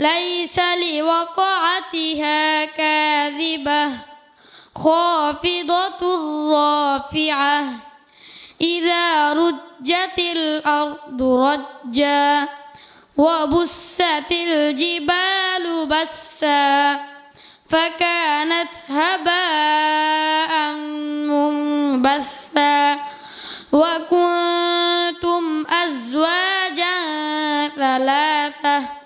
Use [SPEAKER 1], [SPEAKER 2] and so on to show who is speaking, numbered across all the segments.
[SPEAKER 1] ليس لوقعتها كاذبة خافضة رافعة. إذا رجت الأرض رجا وبست الجبال بسا فكانت هباء منبثا. وكنتم أزواجا ثلاثة.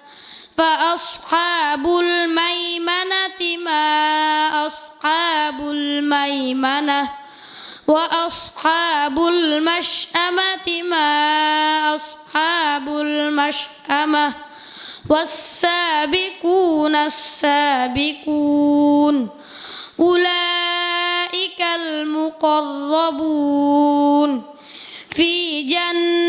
[SPEAKER 1] فأصحاب الميمنة ما أصحاب الميمنة وأصحاب المشأمة ما أصحاب المشأمة والسابقون السابقون أولئك المقربون في جنات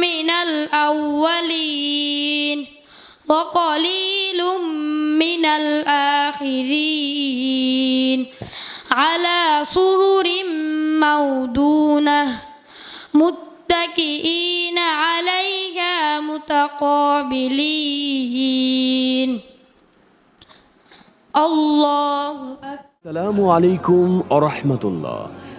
[SPEAKER 1] من الأولين وقليل من الآخرين على سرر مودونة متكئين عليها متقابلين الله أكبر
[SPEAKER 2] السلام عليكم ورحمة الله.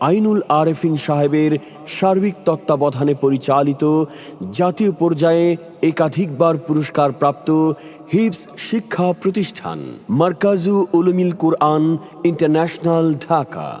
[SPEAKER 2] আইনুল আরেফিন সাহেবের সার্বিক তত্ত্বাবধানে পরিচালিত জাতীয় পর্যায়ে একাধিকবার পুরস্কার প্রাপ্ত হিপস শিক্ষা প্রতিষ্ঠান, মার্কাজু উলুমিল কুরআন, ইন্টারন্যাশনাল ঢাকা।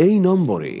[SPEAKER 2] এই নম্বরে